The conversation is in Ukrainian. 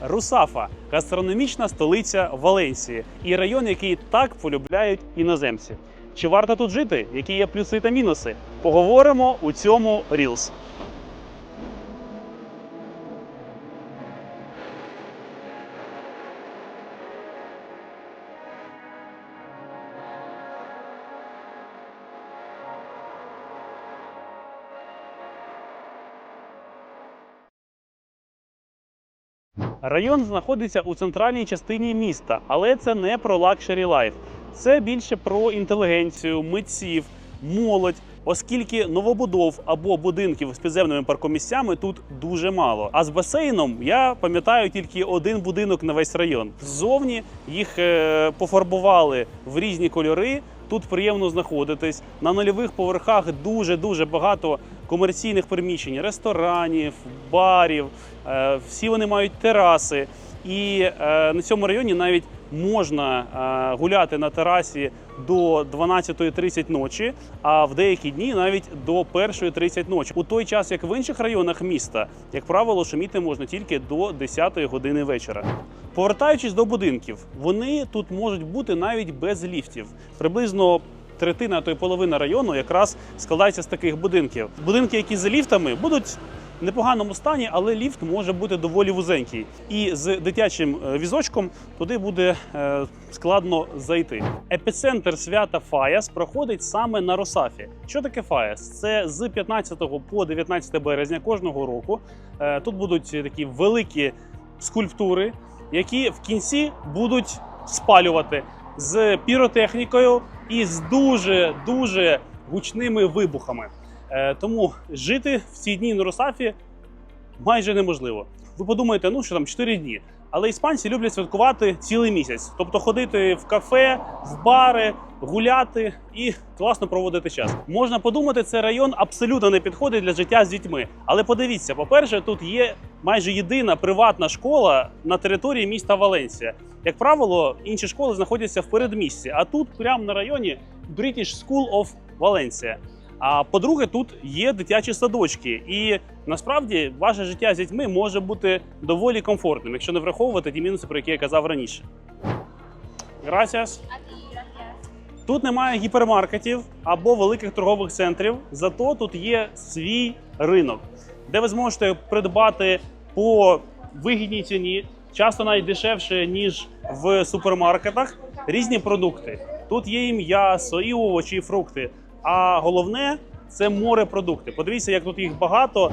Русафа гастрономічна столиця Валенсії і район, який так полюбляють іноземці. Чи варто тут жити? Які є плюси та мінуси? Поговоримо у цьому Reels. Район знаходиться у центральній частині міста, але це не про лакшері лайф. Це більше про інтелігенцію, митців, молодь, оскільки новобудов або будинків з підземними паркомісцями тут дуже мало. А з басейном я пам'ятаю тільки один будинок на весь район. Ззовні їх е, пофарбували в різні кольори. Тут приємно знаходитись. На нульових поверхах дуже дуже багато комерційних приміщень, ресторанів, барів. Е, Всі вони мають тераси. І е, на цьому районі навіть можна е, гуляти на терасі до 12.30 ночі, а в деякі дні навіть до 1.30 ночі. У той час, як в інших районах міста, як правило, шуміти можна тільки до 10 години вечора. Повертаючись до будинків, вони тут можуть бути навіть без ліфтів. Приблизно третина, а то й половина району якраз складається з таких будинків. Будинки, які за ліфтами, будуть в непоганому стані, але ліфт може бути доволі вузенький. І з дитячим е, візочком туди буде е, складно зайти. Епіцентр свята Фаяс проходить саме на Росафі. Що таке Фаяс? Це з 15 по 19 березня кожного року. Е, Тут будуть такі великі скульптури, які в кінці будуть спалювати з піротехнікою і з дуже дуже гучними вибухами. Е, Тому жити в ці дні на Росафі майже неможливо. Ви подумаєте, ну що там 4 дні. Але іспанці люблять святкувати цілий місяць, тобто ходити в кафе, в бари, гуляти і класно проводити час. Можна подумати, це район абсолютно не підходить для життя з дітьми. Але подивіться, по-перше, тут є майже єдина приватна школа на території міста Валенсія. Як правило, інші школи знаходяться в передмісті, а тут, прямо на районі, British School of Valencia. А по-друге, тут є дитячі садочки, і насправді ваше життя з дітьми може бути доволі комфортним, якщо не враховувати ті мінуси, про які я казав раніше. Gracias. Тут немає гіпермаркетів або великих торгових центрів, зато тут є свій ринок, де ви зможете придбати по вигідній ціні, часто навіть дешевше, ніж в супермаркетах, різні продукти. Тут є і м'ясо, і овочі, і фрукти. А головне це морепродукти. Подивіться, як тут їх багато.